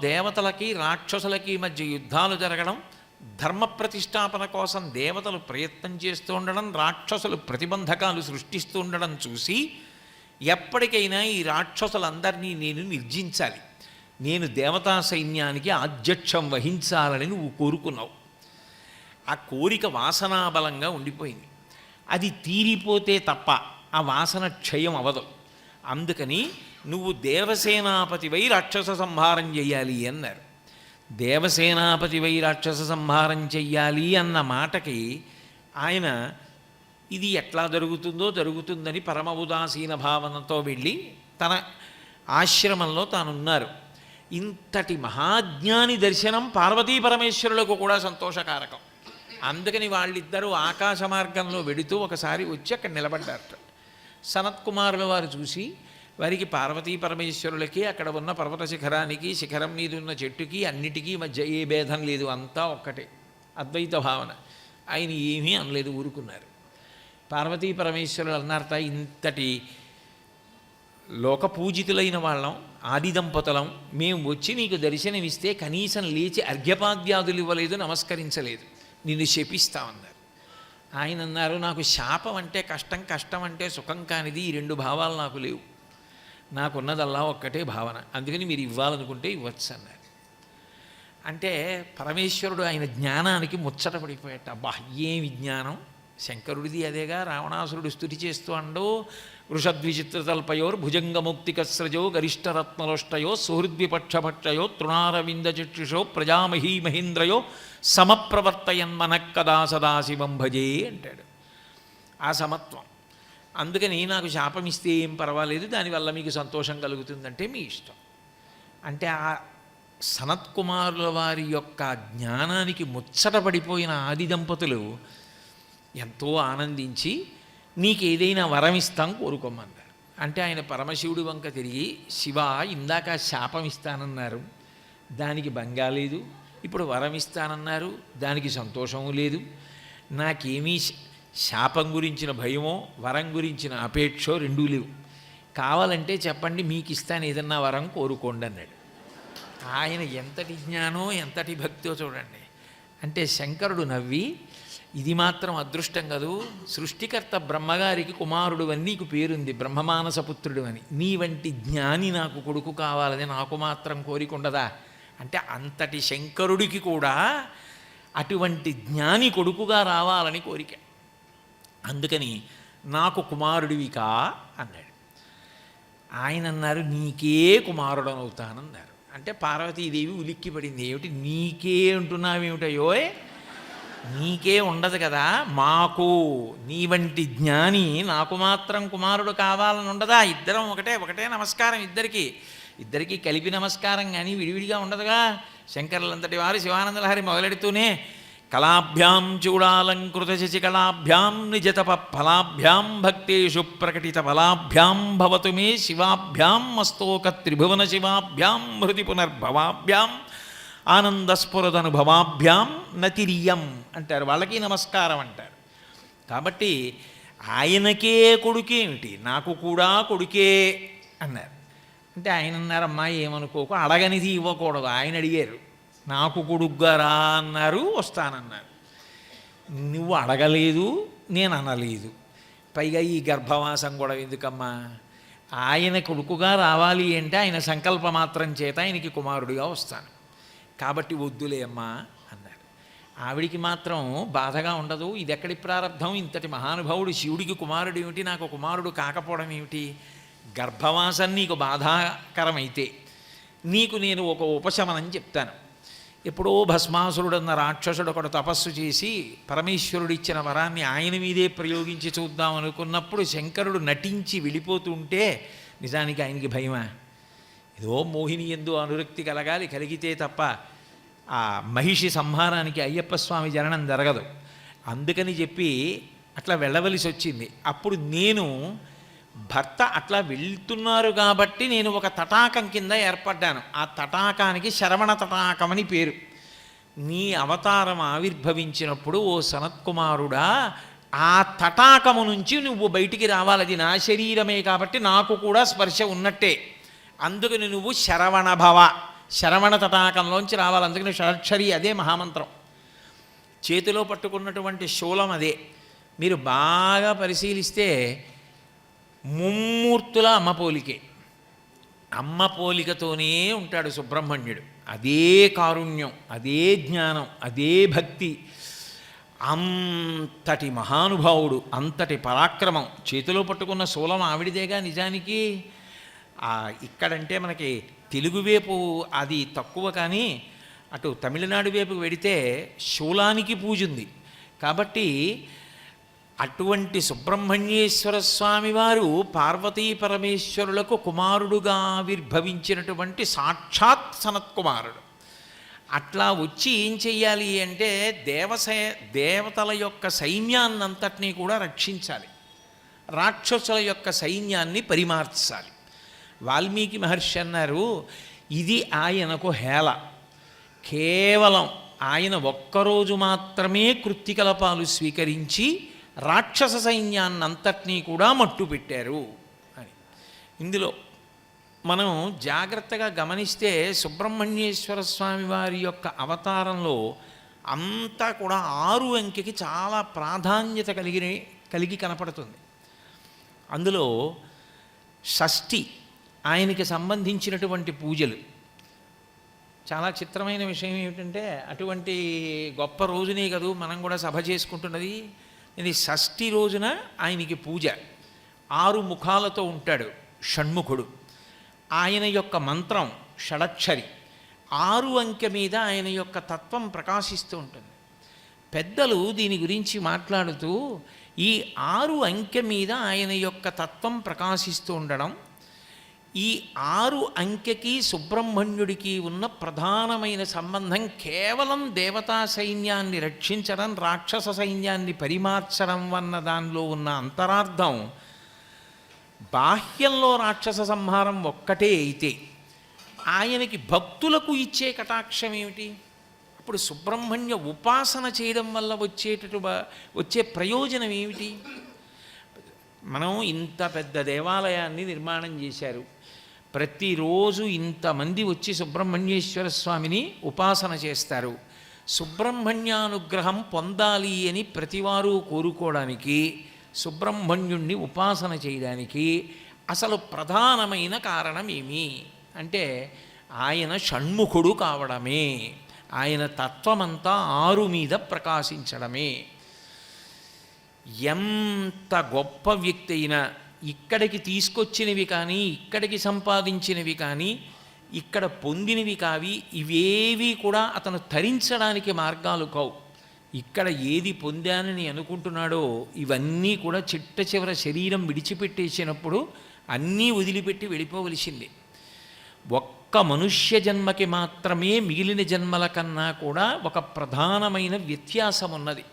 దేవతలకి రాక్షసులకి మధ్య యుద్ధాలు జరగడం ధర్మ ప్రతిష్టాపన కోసం దేవతలు ప్రయత్నం చేస్తూ ఉండడం రాక్షసులు ప్రతిబంధకాలు సృష్టిస్తూ ఉండడం చూసి ఎప్పటికైనా ఈ రాక్షసులందరినీ నేను నిర్జించాలి. నేను దేవతా సైన్యానికి ఆధ్యక్షం వహించాలని నువ్వు కోరుకున్నావు. ఆ కోరిక వాసనాబలంగా ఉండిపోయింది. అది తీరిపోతే తప్ప ఆ వాసన క్షయం అవదు. అందుకని నువ్వు దేవసేనాపతివై రాక్షస సంహారం చెయ్యాలి అన్నారు. దేవసేనాపతివై రాక్షస సంహారం చెయ్యాలి అన్న మాటకి ఆయన ఇది ఎట్లా జరుగుతుందో జరుగుతుందని పరమ ఉదాసీన భావనతో వెళ్ళి తన ఆశ్రమంలో తానున్నారు. ఇంతటి మహాజ్ఞాని దర్శనం పార్వతీ పరమేశ్వరులకు కూడా సంతోషకారకం. అందుకని వాళ్ళిద్దరూ ఆకాశ మార్గంలో వెడుతూ ఒకసారి వచ్చి అక్కడ నిలబడ్డారట. సనత్కుమారుల వారు చూసి వారికి పార్వతీ పరమేశ్వరులకి అక్కడ ఉన్న పర్వత శిఖరానికి శిఖరం మీద ఉన్న చెట్టుకి అన్నిటికీ మధ్య ఏ భేదం లేదు. అంతా ఒక్కటే. అద్వైత భావన. ఆయన ఏమీ అనలేదు ఊరుకున్నారు. పార్వతీ పరమేశ్వరులు అన్నారట ఇంతటి లోక పూజితులైన వాళ్ళం ఆది దంపతులం మేము వచ్చి నీకు దర్శనమిస్తే కనీసం లేచి అర్ఘ్యపాద్యాదులు ఇవ్వలేదు నమస్కరించలేదు. నిన్ను శపిస్తామన్నారు ఆయన అన్నారు నాకు శాపం అంటే కష్టం కష్టం అంటే సుఖం కానిది ఈ రెండు భావాలు నాకు లేవు. నాకున్నదల్లా ఒక్కటే భావన. అందుకని మీరు ఇవ్వాలనుకుంటే ఇవ్వచ్చు అన్నారు. అంటే పరమేశ్వరుడు ఆయన జ్ఞానానికి ముచ్చట పడిపోయాట అబ్బా ఏమి జ్ఞానం శంకరుడిది అదేగా రావణాసురుడు స్థుతి చేస్తూ అండో వృషద్విచిత్రతల్పయోర్ భుజంగముక్తికస్రజో గరిష్టరత్నలోష్టయో సుహృద్విపక్షభక్షయో తృణారవిందచక్షుషో ప్రజామహీ మహీంద్రయో సమప్రవర్తయన్మన కదా సదాశివం భజే అంటాడు. ఆ సమత్వం. అందుకని నాకు శాపం ఇస్తే ఏం పర్వాలేదు దానివల్ల మీకు సంతోషం కలుగుతుందంటే మీ ఇష్టం. అంటే ఆ సనత్ కుమారుల వారి యొక్క జ్ఞానానికి ముచ్చటపడిపోయిన ఆది దంపతులు ఎంతో ఆనందించి నీకు ఏదైనా వరం ఇస్తాం కోరుకోమన్నారు. అంటే ఆయన పరమశివుడి వంక తిరిగి శివ ఇందాక శాపం ఇస్తానన్నారు దానికి బంగాలేదు ఇప్పుడు వరం ఇస్తానన్నారు దానికి సంతోషము లేదు. నాకేమీ శాపం గురించిన భయమో వరం గురించిన అపేక్షో రెండూ లేవు. కావాలంటే చెప్పండి మీకు ఇస్తాను ఏదన్నా వరం కోరుకోండి అన్నాడు. ఆయన ఎంతటి జ్ఞానో ఎంతటి భక్తో చూడండి. అంటే శంకరుడు నవ్వి ఇది మాత్రం అదృష్టం కదూ సృష్టికర్త బ్రహ్మగారికి కుమారుడు అని నీకు పేరుంది బ్రహ్మమానసపుత్రుడు అని. నీ వంటి జ్ఞాని నాకు కొడుకు కావాలని నాకు మాత్రం కోరిక ఉండదా? అంటే అంతటి శంకరుడికి కూడా అటువంటి జ్ఞాని కొడుకుగా రావాలని కోరిక. అందుకని నాకు కుమారుడివికా అన్నాడు. ఆయన అన్నారు నీకే కుమారుడనవుతానన్నారు. అంటే పార్వతీదేవి ఉలిక్కి పడింది ఏమిటి? నీకే అంటున్నావేమిటయో నీకే ఉండదు కదా. మాకు నీ వంటి జ్ఞాని నాకు మాత్రం కుమారుడు కావాలని ఉండదా? ఇద్దరం ఒకటే ఒకటే నమస్కారం ఇద్దరికి. ఇద్దరికి కలిపి నమస్కారం కానీ విడివిడిగా ఉండదుగా. శంకరులంతటి వారు శివానందలహరి మొదలెడుతూనే కళాభ్యాం చూడాలంకృత శశికళాభ్యాం నిజతప ఫలాభ్యాం భక్తేషు ప్రకటిత ఫలాభ్యాం భవతు మే శివాభ్యాం మస్తోక త్రిభువన శివాభ్యాం హృది పునర్భవాభ్యాం ఆనందస్ఫురదనుభవాభ్యాం నతిరియం అంటారు. వాళ్ళకి నమస్కారం అంటారు. కాబట్టి ఆయనకే కొడుకేమిటి నాకు కూడా కొడుకే అన్నారు. అంటే ఆయన అన్నారమ్మా ఏమనుకోకు అడగనిది ఇవ్వకూడదు ఆయన అడిగారు. నాకు కొడుగ్గా రా అన్నారు వస్తానన్నారు. నువ్వు అడగలేదు నేను అనలేదు. పైగా ఈ గర్భవాసం కూడా ఎందుకమ్మా? ఆయన కొడుకుగా రావాలి అంటే ఆయన సంకల్ప మాత్రం చేత ఆయనకి కుమారుడిగా వస్తాను. కాబట్టి వద్దులే అమ్మా అన్నారు. ఆవిడికి మాత్రం బాధగా ఉండదు. ఇది ఎక్కడి ప్రారంభం? ఇంతటి మహానుభావుడు శివుడికి కుమారుడు ఏమిటి? నాకు కుమారుడు కాకపోవడం ఏమిటి? గర్భవాసం నీకు బాధాకరమైతే నీకు నేను ఒక ఉపశమనం చెప్తాను. ఎప్పుడో భస్మాసురుడు అన్న రాక్షసుడు ఒకడు తపస్సు చేసి పరమేశ్వరుడు ఇచ్చిన వరాన్ని ఆయన మీదే ప్రయోగించి చూద్దాం అనుకున్నప్పుడు శంకరుడు నటించి వెళ్ళిపోతుంటే నిజానికి ఆయనకి భయమా? ఏదో మోహిని ఎందు అనురక్తి కలగాలి కలిగితే తప్ప ఆ మహిషి సంహారానికి అయ్యప్ప స్వామి జననం జరగదు. అందుకని చెప్పి అట్లా వెళ్ళవలసి వచ్చింది. అప్పుడు నేను భర్త అట్లా వెళ్తున్నారు కాబట్టి నేను ఒక తటాకం కింద ఏర్పడ్డాను. ఆ తటాకానికి శరవణ తటాకం అని పేరు. నీ అవతారం ఆవిర్భవించినప్పుడు ఓ సనత్కుమారుడా ఆ తటాకము నుంచి నువ్వు బయటికి రావాలి అది నా శరీరమే కాబట్టి నాకు కూడా స్పర్శ ఉన్నట్టే. అందుకని నువ్వు శరవణ భవ. శరవణ తటాకంలోంచి రావాలి. అందుకని షడక్షరి అదే మహామంత్రం. చేతిలో పట్టుకున్నటువంటి శూలం అదే. మీరు బాగా పరిశీలిస్తే ముమ్మూర్తుల అమ్మ పోలికే. అమ్మ పోలికతోనే ఉంటాడు సుబ్రహ్మణ్యుడు. అదే కారుణ్యం అదే జ్ఞానం అదే భక్తి. అంతటి మహానుభావుడు అంతటి పరాక్రమం. చేతిలో పట్టుకున్న శూలం ఆవిడిదేగా నిజానికి? ఇక్కడంటే మనకి తెలుగు వైపు అది తక్కువ కానీ అటు తమిళనాడు వైపు వెడితే శూలానికి పూజ ఉంది కాబట్టి అటువంటి సుబ్రహ్మణ్యేశ్వర స్వామి వారు పార్వతీ పరమేశ్వరులకు కుమారుడుగా ఆవిర్భవించినటువంటి సాక్షాత్ సనత్కుమారుడు అట్లా వచ్చి ఏం చెయ్యాలి అంటే దేవసే దేవతల యొక్క సైన్యాన్నంతటినీ కూడా రక్షించాలి. రాక్షసుల యొక్క సైన్యాన్ని పరిమార్చాలి. వాల్మీకి మహర్షి అన్నారు ఇది ఆయనకు హేళ. కేవలం ఆయన ఒక్కరోజు మాత్రమే కృత్తికలపాలు స్వీకరించి రాక్షస సైన్యాన్నంతటినీ కూడా మట్టు పెట్టారు అని. ఇందులో మనం జాగ్రత్తగా గమనిస్తే సుబ్రహ్మణ్యేశ్వర స్వామి వారి యొక్క అవతారంలో అంతా కూడా ఆరు అంకెకి చాలా ప్రాధాన్యత కలిగి కలిగి కనపడుతుంది. అందులో షష్ఠి ఆయనకి సంబంధించినటువంటి పూజలు. చాలా చిత్రమైన విషయం ఏమిటంటే అటువంటి గొప్ప రోజునే కదూ మనం కూడా సభ చేసుకుంటున్నది. ఇది షష్ఠి రోజున ఆయనకి పూజ. ఆరు ముఖాలతో ఉంటాడు షణ్ముఖుడు. ఆయన యొక్క మంత్రం షడక్షరి. ఆరు అంకె మీద ఆయన యొక్క తత్వం ప్రకాశిస్తూ ఉంటుంది. పెద్దలు దీని గురించి మాట్లాడుతూ ఈ ఆరు అంకె మీద ఆయన యొక్క తత్వం ప్రకాశిస్తూ ఉండడం ఈ ఆరు అంకెకి సుబ్రహ్మణ్యుడికి ఉన్న ప్రధానమైన సంబంధం కేవలం దేవతా సైన్యాన్ని రక్షించడం రాక్షస సైన్యాన్ని పరిమార్చడం అన్న దానిలో ఉన్న అంతరార్థం బాహ్యంలో రాక్షస సంహారం ఒక్కటే అయితే ఆయనకి భక్తులకు ఇచ్చే కటాక్షం ఏమిటి? ఇప్పుడు సుబ్రహ్మణ్య ఉపాసన చేయడం వల్ల వచ్చేటటు వచ్చే ప్రయోజనం ఏమిటి? మనం ఇంత పెద్ద దేవాలయాన్ని నిర్మాణం చేశారు. ప్రతిరోజు ఇంతమంది వచ్చి సుబ్రహ్మణ్యేశ్వర స్వామిని ఉపాసన చేస్తారు. సుబ్రహ్మణ్యానుగ్రహం పొందాలి అని ప్రతివారు కోరుకోవడానికి సుబ్రహ్మణ్యుణ్ణి ఉపాసన చేయడానికి అసలు ప్రధానమైన కారణం ఏమి? అంటే ఆయన షణ్ముఖుడు కావడమే ఆయన తత్వమంతా ఆరు మీద ప్రకాశించడమే. ఎంత గొప్ప వ్యక్తి అయినా ఇక్కడికి తీసుకొచ్చినవి కానీ ఇక్కడికి సంపాదించినవి కానీ ఇక్కడ పొందినవి కావి ఇవేవి కూడా అతను తరించడానికి మార్గాలు కావు. ఇక్కడ ఏది పొందానని అనుకుంటున్నాడో ఇవన్నీ కూడా చిట్ట చివర శరీరం విడిచిపెట్టేసినప్పుడు అన్నీ వదిలిపెట్టి వెళ్ళిపోవలసిందే. ఒక్క మనుష్య జన్మకి మాత్రమే మిగిలిన జన్మల కన్నా కూడా ఒక ప్రధానమైన వ్యత్యాసం ఉన్నది